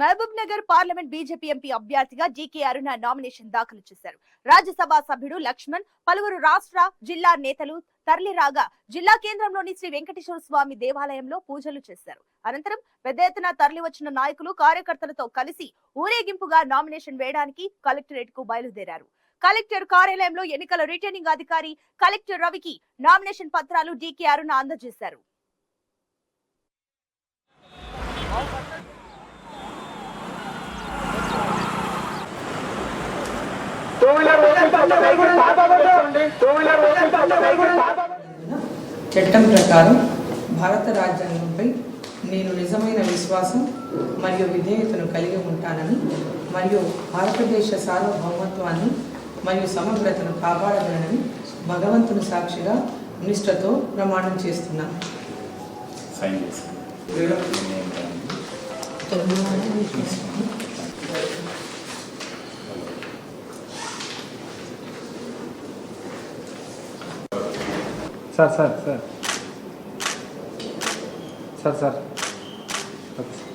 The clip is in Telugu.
Mahabub Nagar parliament BJP MP అభ్యర్థిగా జీకే అరుణ నామినేషన్ దాఖలు చేశారు. రాజ్యసభ సభ్యుడు లక్ష్మణ్ పలువురు రాష్ట్ర జిల్లా నేతలు తరలిరాగా జిల్లా కేంద్రంలోని శ్రీ వెంకటేశ్వర స్వామి దేవాలయంలో పూజలు చేశారు. అనంతరం పెద్ద ఎత్తున తరలి వచ్చిన నాయకులు కార్యకర్తలతో కలిసి ఊరేగింపుగా నామినేషన్ వేయడానికి కలెక్టరేట్కు బయలుదేరారు. కలెక్టర్ కార్యాలయంలో ఎన్నికల రిటర్నింగ్ అధికారి కలెక్టర్ రవికి నామినేషన్ పత్రాలు డీకే అరుణ అందజేశారు. టూ వీలర్ చట్టం ప్రకారం భారత రాజ్యాంగంపై నేను నిజమైన విశ్వాసం మరియు విధేయతను కలిగి ఉంటానని మరియు భారతదేశ సార్వభౌమత్వాన్ని మరియు సమగ్రతను కాపాడగలనని భగవంతుని సాక్షిగా నిష్ఠతో ప్రమాణం చేస్తున్నాను sign sir sir sir. Sir sir. Okay sir.